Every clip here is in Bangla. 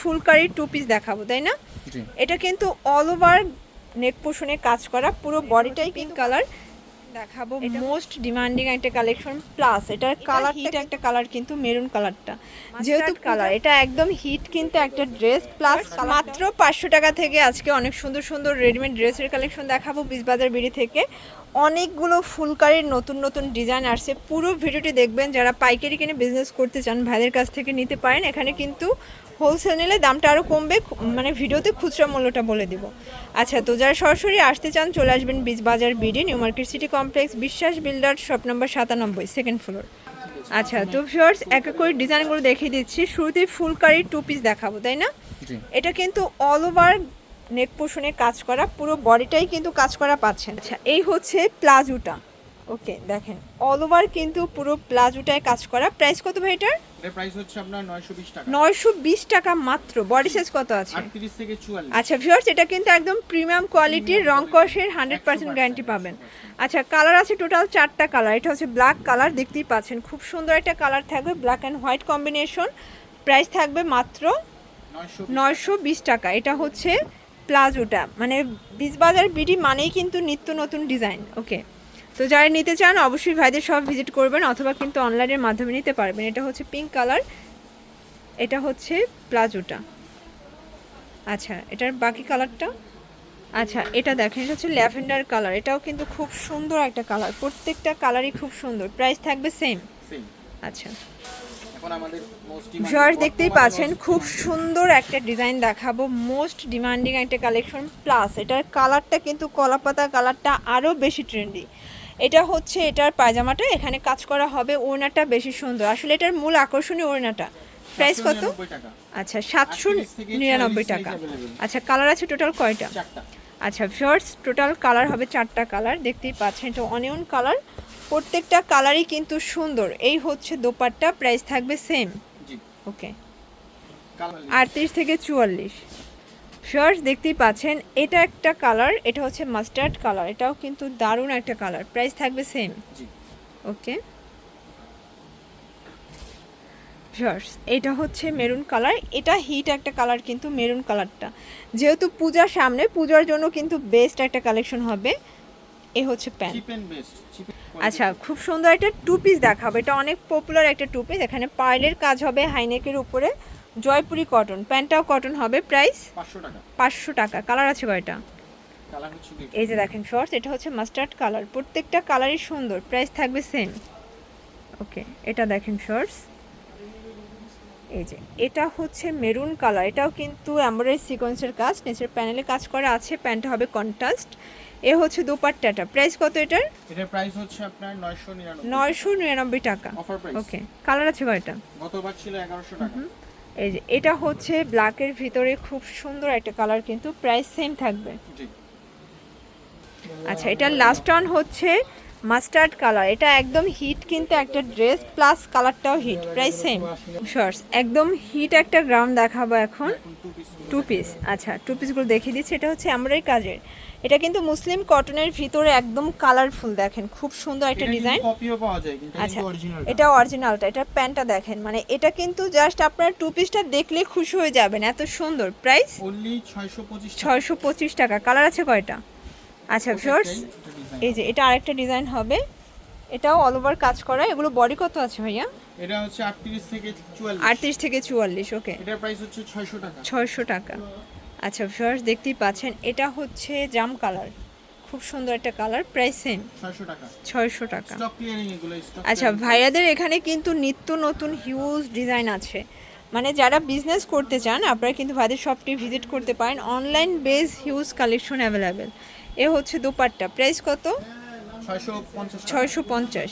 ফুলকারি টু পিস দেখাবো তাই না? এটা কিন্তু অল ওভার নেক পোষণে কাজ করা পুরো বডিটাই পিঙ্ক কালার দেখাবো মোস্ট ডিমান্ডিং একটা কালেকশন প্লাস এটার কালার হিট একটা কালার কিন্তু মেরুন কালারটা যেহেতু কালার এটা একদম হিট কিন্তু একটা ড্রেস প্লাস মাত্র পাঁচশো টাকা থেকে আজকে অনেক সুন্দর সুন্দর রেডিমেড ড্রেসের কালেকশন দেখাবো বিজবাজার বিড়ি থেকে। অনেকগুলো ফুলকারির নতুন নতুন ডিজাইন আসছে। পুরো ভিডিওটি দেখবেন যারা পাইকারি কিনে বিজনেস করতে চান ভাইদের কাছ থেকে নিতে পারেন। এখানে কিন্তু হোলসেল নিলে দামটা আরও কমবে মানে ভিডিওতে খুচরা মূল্যটা বলে দিব। আচ্ছা তো যারা সরাসরি আসতে চান চলে আসবেন বীজ বাজার BD new market city complex Biswas builder shop number সাতানব্বই সেকেন্ড ফ্লোর আচ্ছা তো ভিউয়ার্স এক এক করে ডিজাইনগুলো দেখিয়ে দিচ্ছি। শুরুতেই ফুলকারি টু পিস দেখাবো তাই না? এটা কিন্তু অল ওভার নেক পোষণে কাজ করা পুরো বডিটাই কিন্তু কাজ করা পাচ্ছেন আচ্ছা এই হচ্ছে প্লাজোটা। ওকে দেখেন অল ওভার কিন্তু পুরো প্লাজোটায় কাজ করা। প্রাইস কত ভাই এটার? প্রাইস হচ্ছে আপনার 920 টাকা। নয়শো বিশ টাকা মাত্র বডি সাইজ কত আছে? 38 থেকে 44 আচ্ছা ভিউয়ার্স এটা কিন্তু একদম প্রিমিয়াম কোয়ালিটির রং কষের হান্ড্রেড পার্সেন্ট গ্যারান্টি পাবেন। আচ্ছা কালার আছে টোটাল চারটা কালার এটা হচ্ছে ব্ল্যাক কালার দেখতেই পাচ্ছেন খুব সুন্দর একটা কালার থাকবে black and white combination price থাকবে মাত্র 920 নয়শো বিশ টাকা এটা হচ্ছে প্লাজোটা। মানে বীজবাজার বিডি মানেই কিন্তু নিত্য নতুন ডিজাইন ওকে? তো যারা নিতে চান অবশ্যই ভাইদের সব ভিজিট করবেন অথবা কিন্তু অনলাইনের মাধ্যমে নিতে পারবেন। এটা হচ্ছে পিঙ্ক কালার এটা হচ্ছে প্লাজোটা। আচ্ছা এটার বাকি কালারটা? আচ্ছা এটা দেখেন এটা হচ্ছে ল্যাভেন্ডার কালার। এটাও কিন্তু খুব সুন্দর একটা কালার প্রত্যেকটা কালারই খুব সুন্দর। প্রাইস থাকবে সেম? আচ্ছা। ভিউয়ার্স দেখতেই পাচ্ছেন খুব সুন্দর একটা ডিজাইন দেখাবো মোস্ট ডিমান্ডিং একটা কালেকশন প্লাস এটার কালারটা কিন্তু কলাপাতা কালারটা আরও বেশি ট্রেন্ডি এটা হচ্ছে এটার পায়জামাটা এখানে কাজ করা হবে ওড়নাটা বেশি সুন্দর। আসলে এটার মূল আকর্ষণীয় ওড়নাটা। প্রাইস কত? আচ্ছা সাতশো নিরানব্বই টাকা। আচ্ছা কালার আছে টোটাল কয়টা? আচ্ছা ভিউয়ার্স টোটাল কালার হবে চারটা কালার দেখতেই পাচ্ছেন এটা অনিয়ন কালার প্রত্যেকটা কালারই কিন্তু সুন্দর। এই হচ্ছে দোপাট্টা প্রাইস থাকবে সেম ওকে আটত্রিশ থেকে চুয়াল্লিশ। শর্টস দেখতেই পাচ্ছেন এটা একটা কালার এটা হচ্ছে মাস্টার্ড কালার এটাও কিন্তু দারুণ একটা কালার প্রাইস থাকবে সেম ওকে শর্টস এটা হচ্ছে মেরুন কালার এটা হিট একটা কালার কিন্তু মেরুন কালারটা যেহেতু পূজার সামনে পূজার জন্য কিন্তু বেস্ট একটা কালেকশন হবে এ হচ্ছে প্যান্ট আচ্ছা খুব সুন্দর একটা টু পিস দেখাবো। এটা অনেক পপুলার একটা টু পিস এখানে পার্লের কাজ হবে হাইনেকের উপরে। জয়পুরি কটন প্যান্টটাও কটন হবে। প্রাইস 500 টাকা। পাঁচশো টাকা। কালার আছে কয়টা। এই যে দেখেন শর্টস এটা হচ্ছে মাস্টার্ড কালার প্রত্যেকটা কালারই সুন্দর। প্রাইস থাকবে সেম ওকে এটা দেখেন শর্টস এই যে এটা হচ্ছে মেরুন কালার এটাও কিন্তু এমব্রয়ডারি সিকোয়েন্সের কাজ নিচের প্যানেলে কাজ করা আছে প্যান্টটা হবে কন্ট্রাস্ট এ হচ্ছে দুপাট্টাটা প্রাইস কত এটার? এটার প্রাইস হচ্ছে আপনার 999 নয়শো নিরানব্বই টাকা। অফার প্রাইস ওকে কালার আছে কয়টা? গতবার ছিল 1100 টাকা। এই যে এটা হচ্ছে ব্ল্যাকের ভিতরে খুব সুন্দর একটা কালার কিন্তু প্রাইস সেম থাকবে। জি। আচ্ছা এটার লাস্ট অন হচ্ছে মাস্টার্ড কালার। এটা একদম হিট কিন্তু একটা ড্রেস প্লাস কালারটাও হিট প্রাইস সেম শর্টস একদম হিট একটা গ্রাউন্ড দেখাবো এখন। টু পিস আচ্ছা টু পিসগুলো দেখিয়ে দিচ্ছি। এটা হচ্ছে আমরাই কাজের। এটা কিন্তু মুসলিম কটনের ভিতরে একদম কালারফুল দেখেন খুব সুন্দর একটা ডিজাইন আচ্ছা এটা অরিজিনালটা এটা প্যান্টটা দেখেন। মানে এটা কিন্তু জাস্ট আপনার টু পিসটা দেখলে খুশি হয়ে যাবেন এত সুন্দর। প্রাইস অনলি 625 টাকা। ছয়শো পঁচিশ টাকা। কালার আছে কয়টা? আচ্ছা ভিউয়ার্স এই যে এটা আরেকটা ডিজাইন হবে। এটাও অল ওভার কাজ করা। এগুলো বডি কত আছে ভাইয়া? এটা হচ্ছে 38 থেকে 44 আটত্রিশ থেকে চুয়াল্লিশ ওকে এটার প্রাইস হচ্ছে 600 টাকা। ছয়শো টাকা। আচ্ছা ভিউয়ার্স দেখতেই পাচ্ছেন এটা হচ্ছে জাম কালার খুব সুন্দর একটা কালার প্রাইস সেম 600 টাকা। ছয়শো টাকা। স্টক ক্লিয়ারিং এগুলো স্টক আচ্ছা ভাইয়াদের এখানে কিন্তু নিত্য নতুন হিউজ ডিজাইন আছে। মানে যারা বিজনেস করতে চান আপনারা কিন্তু ভাইদের শপটি ভিজিট করতে পারেন। Online base huge collection available এ হচ্ছে দোপাট্টা। প্রাইস কত? 650 ছয়শো পঞ্চাশ।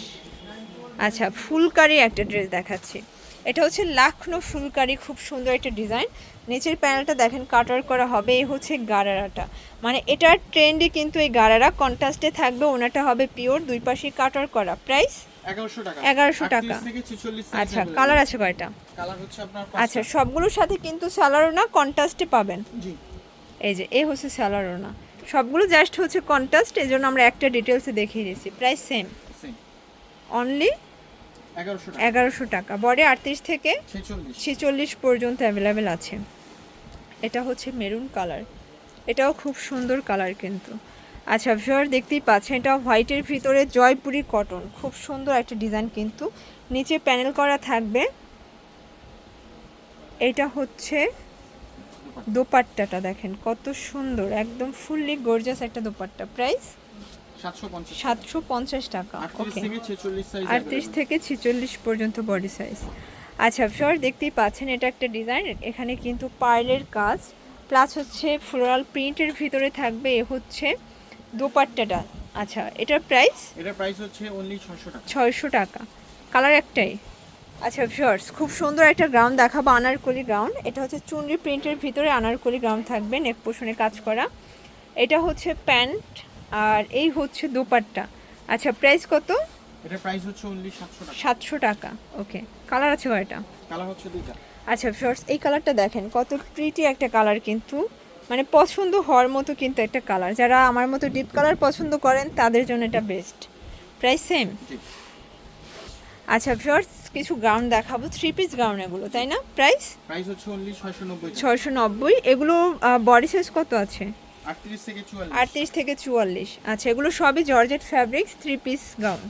আচ্ছা ফুলকারি একটা ড্রেস দেখাচ্ছি। এটা হচ্ছে লাখনো ফুলকারি খুব সুন্দর একটা ডিজাইন নিচের প্যানেলটা দেখেন কাটার করা হবে। এই হচ্ছে গারারাটা। মানে এটার ট্রেন্ডে কিন্তু এই গারারা কন্ট্রাস্টে থাকবে ওনাটা হবে পিওর দুই পাশে কাটার করা। প্রাইস এগারোশো টাকা। 1100 টাকা। 38 থেকে 46 সাইজ আচ্ছা কালার আছে কয়টা? আচ্ছা সবগুলোর সাথে কিন্তু স্যালারও না কন্ট্রাস্টে পাবেন? এই যে এ হচ্ছে স্যালারও না। সবগুলো জাস্ট হচ্ছে কন্ট্রাস্ট এই জন্য আমরা একটা ডিটেলসে দেখিয়ে দিয়েছি। প্রাইস সেম অনলি এগারোশো টাকা। বডি আটত্রিশ থেকে ছেচল্লিশ। ছেচল্লিশ পর্যন্ত অ্যাভেলেবেল আছে। এটা হচ্ছে মেরুন কালার এটাও খুব সুন্দর কালার কিন্তু। আচ্ছা ভিওর দেখতেই পাচ্ছেন এটা হোয়াইটের ভিতরে জয়পুরি কটন খুব সুন্দর একটা ডিজাইন কিন্তু। নিচে প্যানেল করা থাকবে। এটা হচ্ছে দোপাট্টাটা দেখেন কত সুন্দর একদম ফুললি গর্জাস একটা দোপাট্টা। প্রাইস সাতশো পঞ্চাশ টাকা। ওকে আটত্রিশ থেকে ছেচল্লিশ পর্যন্ত বডি সাইজ আচ্ছা ফিওর দেখতেই পাচ্ছেন এটা একটা ডিজাইন এখানে কিন্তু পার্লের কাজ প্লাস হচ্ছে ফ্লোরাল প্রিন্টের ভিতরে থাকবে এ হচ্ছে দোপাট্টাটা। আচ্ছা এটার প্রাইস এটার প্রাইস হচ্ছে অনলি ছয়শো টাকা। ছয়শো টাকা। কালার একটাই? আচ্ছা ভিউয়ার্স খুব সুন্দর একটা গ্রাউন্ড দেখাবো আনারকলি গ্রাউন্ড এটা হচ্ছে চুনরি প্রিন্টের ভিতরে আনারকলি গ্রাউন্ড থাকবে নেক পোষণে কাজ করা। এটা হচ্ছে প্যান্ট আর এই হচ্ছে দোপাট্টা। আচ্ছা প্রাইস কত? এটার প্রাইস হচ্ছে অনলি সাতশো টাকা। সাতশো টাকা ওকে কালার আছে কয়টা কালার হচ্ছে দুইটা। আচ্ছা ফিওর্স এই কালারটা দেখেন কত প্রিটি একটা কালার কিন্তু। মানে পছন্দ হওয়ার মতো কিন্তু একটা কালার যারা আমার মতো ডিপ কালার পছন্দ করেন তাদের জন্য এটা বেস্ট প্রাইস সেম আচ্ছা ফিওর্স কিছু গাউন দেখাবো থ্রি পিস গাউন এগুলো তাই না? প্রাইস প্রাইস হচ্ছে অনলি ছয়শো নব্বই ছয়শো নব্বই এগুলো বডি সাইজ কত আছে? আটত্রিশ থেকে চুয়াল্লিশ। আটত্রিশ থেকে চুয়াল্লিশ। আচ্ছা এগুলো সবই georgette fabrics three piece gown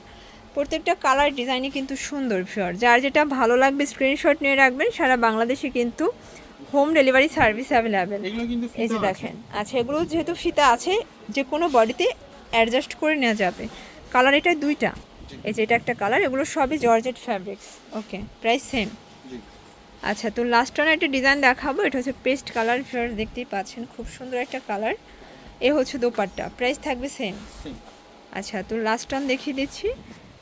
প্রত্যেকটা কালার ডিজাইনই কিন্তু সুন্দর ফিওর যার যেটা ভালো লাগবে স্ক্রিনশট নিয়ে রাখবেন সারা বাংলাদেশে কিন্তু হোম ডেলিভারি সার্ভিস অ্যাভেলেবেল এই যে দেখেন আচ্ছা এগুলো যেহেতু ফিতা আছে যে কোনো বডিতে অ্যাডজাস্ট করে নেওয়া যাবে। কালার এটা দুইটা। এই যে এটা একটা কালার এগুলো সবই georgette fabrics okay price same আচ্ছা তো লাস্ট ওয়ান একটা ডিজাইন দেখাবো এটা হচ্ছে পেস্ট কালার ফিওর দেখতেই পাচ্ছেন খুব সুন্দর একটা কালার এ হচ্ছে দোপাট্টা প্রাইস থাকবে সেম আচ্ছা তো লাস্ট ওয়ান দেখিয়ে দিচ্ছি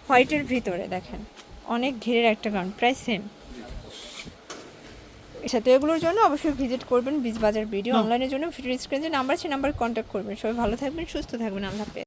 হোয়াইটের ভিতরে দেখেন অনেক ঘেরের একটা গাউন প্রাইস সেম আচ্ছা তো এগুলোর জন্য অবশ্যই ভিজিট করবেন বীজ বাজার ভিডিও অনলাইনের জন্য ভিডিও স্ক্রিনে যে নাম্বার আছে নাম্বার কন্ট্যাক্ট করবেন। সবাই ভালো থাকবেন সুস্থ থাকবেন আল্লাহ হাফেজ।